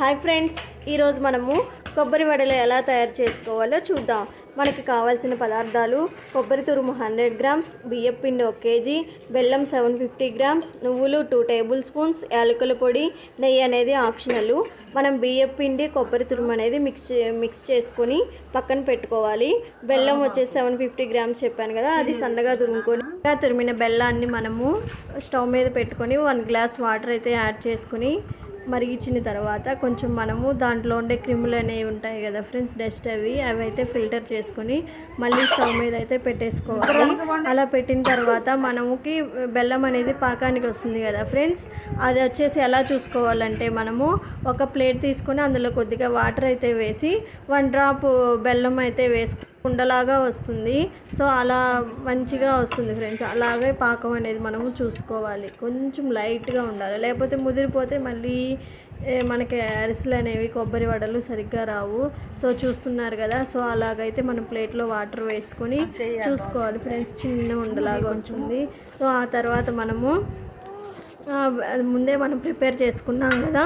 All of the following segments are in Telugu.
హాయ్ ఫ్రెండ్స్ ఈరోజు మనము కొబ్బరి వడలు ఎలా తయారు చేసుకోవాలో చూద్దాం. మనకి కావాల్సిన పదార్థాలు కొబ్బరి తురుము హండ్రెడ్ గ్రామ్స్ బియ్యం పిండి ఒక కేజీ బెల్లం సెవెన్ ఫిఫ్టీ గ్రామ్స్ నువ్వులు టూ టేబుల్ స్పూన్స్ యాలకుల పొడి నెయ్యి అనేది ఆప్షనల్. మనం బియ్యం పిండి కొబ్బరి తురుము అనేది మిక్స్ చే- మిక్స్ చేసుకొని పక్కన పెట్టుకోవాలి. బెల్లం వచ్చేసి సెవెన్ ఫిఫ్టీ గ్రామ్స్ చెప్పాను కదా అది సన్నగా తురుముకొని తురిమిన బెల్లాన్ని మనము స్టవ్ మీద పెట్టుకొని వన్ గ్లాస్ వాటర్ అయితే యాడ్ చేసుకొని మరిగించిన తర్వాత కొంచెం మనము దాంట్లో ఉండే క్రిములు అనేవి ఉంటాయి కదా ఫ్రెండ్స్ డస్ట్ అవి అవి అయితే ఫిల్టర్ చేసుకొని మళ్ళీ స్టవ్ మీద అయితే పెట్టేసుకోవాలి. అలా పెట్టిన తర్వాత మనముకి బెల్లం అనేది పాకానికి వస్తుంది కదా ఫ్రెండ్స్ అది వచ్చేసి ఎలా చూసుకోవాలంటే మనము ఒక ప్లేట్ తీసుకొని అందులో కొద్దిగా వాటర్ అయితే వేసి వన్ డ్రాప్ బెల్లం అయితే వేసుకు ఉండలాగా వస్తుంది. సో అలా మంచిగా వస్తుంది ఫ్రెండ్స్. అలాగే పాకం అనేది మనము చూసుకోవాలి. కొంచెం లైట్గా ఉండాలి. లేకపోతే ముదిరిపోతే మళ్ళీ మనకి అరిసెలు అనేవి కొబ్బరి వడలు సరిగ్గా రావు. సో చూస్తున్నారు కదా. సో అలాగైతే మనం ప్లేట్లో వాటర్ వేసుకొని చూసుకోవాలి ఫ్రెండ్స్. చిన్న ఉండలాగా వస్తుంది. సో ఆ తర్వాత మనము ముందే మనం ప్రిపేర్ చేసుకున్నాం కదా.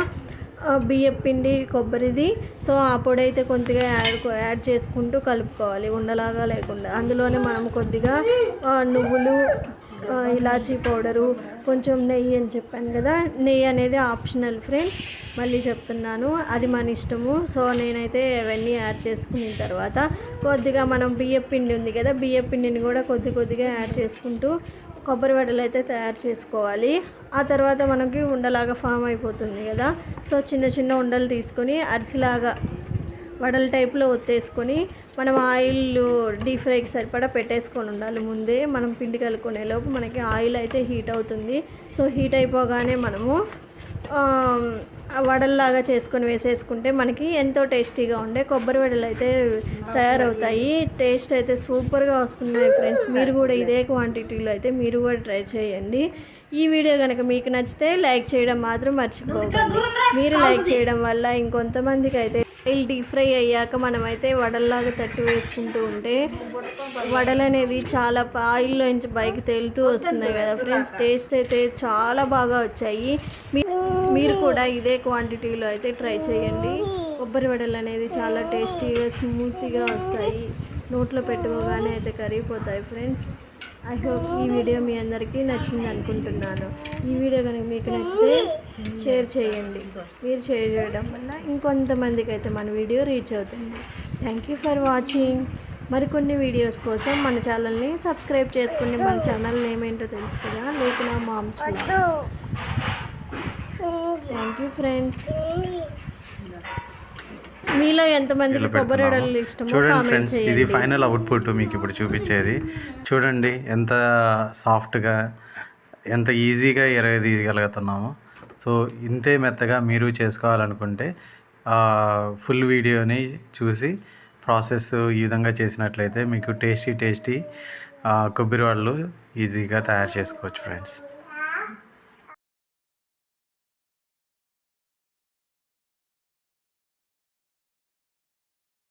ఆ, బియ్యం పిండి కొబ్బరిది. సో ఆ పొడి అయితే కొద్దిగా యాడ్ యాడ్ చేసుకుంటూ కలుపుకోవాలి. ఉండలాగా లేకుండా. అందులోనే మనం కొద్దిగా నువ్వులు ఇలాచీ పౌడరు కొంచెం నెయ్యి అని చెప్పాను కదా. నెయ్యి అనేది ఆప్షనల్ ఫ్రెండ్స్. మళ్ళీ చెప్తున్నాను. అది మన ఇష్టము. సో నేనైతే అవన్నీ యాడ్ చేసుకున్న తర్వాత కొద్దిగా మనం బియ్యం పిండి ఉంది కదా బియ్యం పిండిని కూడా కొద్ది కొద్దిగా యాడ్ చేసుకుంటూ కొబ్బరి వడలు అయితే తయారు చేసుకోవాలి. ఆ తర్వాత మనకి ఉండలాగా ఫామ్ అయిపోతుంది కదా. సో చిన్న చిన్న ఉండలు తీసుకొని అరిసిలాగా వడల టైప్లో ఒత్తేసుకొని మనం ఆయిల్ డీప్ ఫ్రైకి సరిపడా పెట్టేసుకొని ఉండాలి. ముందే మనం పిండి కలుపుకునే లోపు మనకి ఆయిల్ అయితే హీట్ అవుతుంది. సో హీట్ అయిపోగానే మనము వడల్లాగా చేసుకొని వేసేసుకుంటే మనకి ఎంతో టేస్టీగా ఉండే కొబ్బరి వడలు అయితే తయారవుతాయి. టేస్ట్ అయితే సూపర్గా వస్తున్నాయి ఫ్రెండ్స్. మీరు కూడా ఇదే క్వాంటిటీలో అయితే మీరు కూడా ట్రై చేయండి. ఈ వీడియో కనుక మీకు నచ్చితే లైక్ చేయడం మాత్రం మర్చిపోకండి. మీరు లైక్ చేయడం వల్ల ఇంకొంతమందికి అయితే వీళ్ళు డీప్ ఫ్రై అయ్యాక మనమైతే వడల్లాగా తట్టి వేసుకుంటూ ఉంటే వడలు అనేది చాలా ఆయిల్లో నుంచి బయకి తేలుతూ వస్తున్నాయి కదా ఫ్రెండ్స్. టేస్ట్ అయితే చాలా బాగా వచ్చాయి. మీ- మీరు కూడా ఇదే క్వాంటిటీలో అయితే ట్రై చేయండి. కొబ్బరి వడలు అనేది చాలా టేస్టీగా స్మూత్గా వస్తాయి. నోట్లో పెట్టుకోగానే అయితే కరిగిపోతాయి ఫ్రెండ్స్. ఐ హోప్ ఈ వీడియో మీ అందరికీ నచ్చింది అనుకుంటున్నాను. ఈ వీడియో కనుక మీకు నచ్చితే షేర్ చేయండి. మీరు షేర్ చేయడం వల్ల ఇంకొంతమందికి అయితే మన వీడియో రీచ్ అవుతుంది. థ్యాంక్ యూ ఫర్ వాచింగ్ మరికొన్ని వీడియోస్ కోసం మన ఛానల్ని సబ్స్క్రైబ్ చేసుకుని మన ఛానల్ నేమ్ ఏంటో తెలుసు కదా? లేకున్నా మామ్స్ థ్యాంక్ యూ ఫ్రెండ్స్ మీలో. వడలు ఇష్టమో చూడండి ఫ్రెండ్స్ ఇది ఫైనల్ అవుట్పుట్ మీకు ఇప్పుడు చూపించేది. చూడండి ఎంత సాఫ్ట్గా ఎంత ఈజీగా ఎరగదీయగలుగుతున్నాము సో ఇంతే మెత్తగా మీరు చేసుకోవాలనుకుంటే ఫుల్ వీడియోని చూసి ప్రాసెస్ ఈ విధంగా చేసినట్లయితే మీకు టేస్టీ టేస్టీ కొబ్బరి వాళ్ళు ఈజీగా తయారు చేసుకోవచ్చు ఫ్రెండ్స్